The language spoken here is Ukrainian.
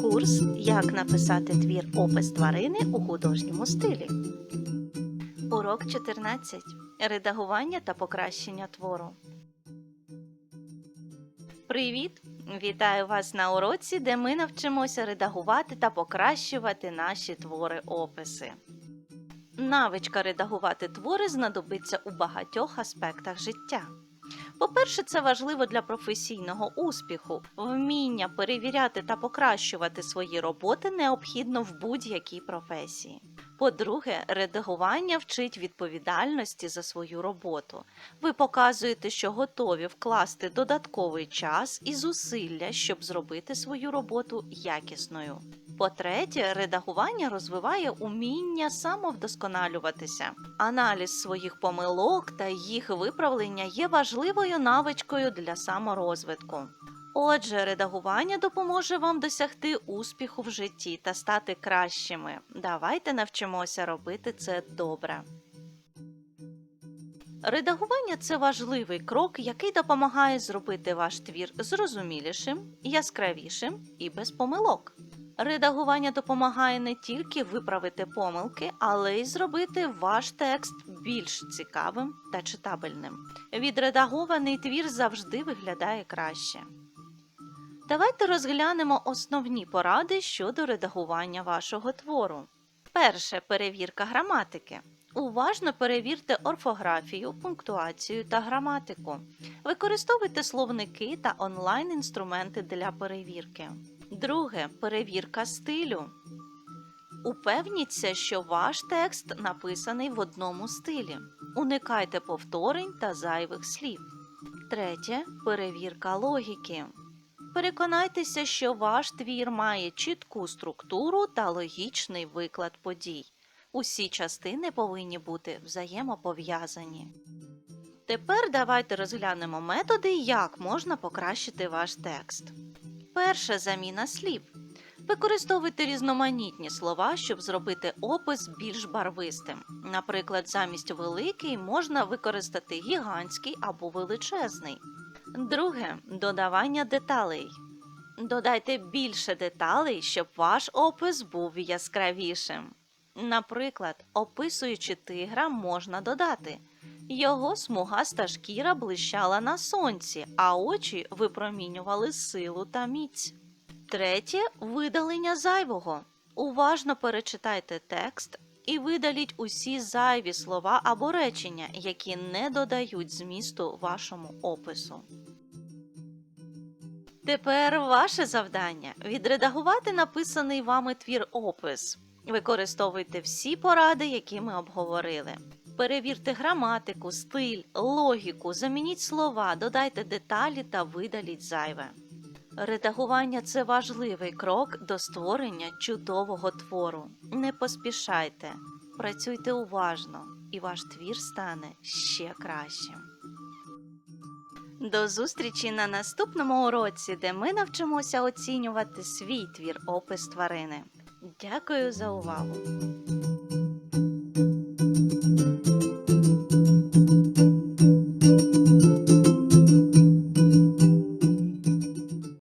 Курс Як написати твір опис тварини у художньому стилі. Урок 14. Редагування та покращення твору. Привіт! Вітаю вас на уроці, де ми навчимося редагувати та покращувати наші твори описи. Навичка редагувати твори знадобиться у багатьох аспектах життя. По-перше, це важливо для професійного успіху. Вміння перевіряти та покращувати свої роботи необхідно в будь-якій професії. По-друге, редагування вчить відповідальності за свою роботу. Ви показуєте, що готові вкласти додатковий час і зусилля, щоб зробити свою роботу якісною. По-третє, редагування розвиває уміння самовдосконалюватися. Аналіз своїх помилок та їх виправлення є важливою навичкою для саморозвитку. Отже, редагування допоможе вам досягти успіху в житті та стати кращими. Давайте навчимося робити це добре. Редагування це важливий крок, який допомагає зробити ваш твір зрозумілішим, яскравішим і без помилок. Редагування допомагає не тільки виправити помилки, але й зробити ваш текст більш цікавим та читабельним. Відредагований твір завжди виглядає краще. Давайте розглянемо основні поради щодо редагування вашого твору. Перше перевірка граматики. Уважно перевірте орфографію, пунктуацію та граматику. Використовуйте словники та онлайн-інструменти для перевірки. Друге перевірка стилю. Упевніться, що ваш текст написаний в одному стилі. Уникайте повторень та зайвих слів. Третє перевірка логіки. Переконайтеся, що ваш твір має чітку структуру та логічний виклад подій. Усі частини повинні бути взаємопов'язані. Тепер давайте розглянемо методи, як можна покращити ваш текст. Перша заміна слів. Використовуйте різноманітні слова, щоб зробити опис більш барвистим. Наприклад, замість великий можна використати гігантський або величезний. Друге додавання деталей. Додайте більше деталей, щоб ваш опис був яскравішим. Наприклад, описуючи тигра, можна додати. Його смугаста шкіра блищала на сонці, а очі випромінювали силу та міць. Третє видалення зайвого. Уважно перечитайте текст і видаліть усі зайві слова або речення, які не додають змісту вашому опису. Тепер ваше завдання відредагувати написаний вами твір опис. Використовуйте всі поради, які ми обговорили. Перевірте граматику, стиль, логіку, замініть слова, додайте деталі та видаліть зайве. Редагування це важливий крок до створення чудового твору. Не поспішайте, працюйте уважно, і ваш твір стане ще кращим. До зустрічі на наступному уроці, де ми навчимося оцінювати свій твір опис тварини. Дякую за увагу!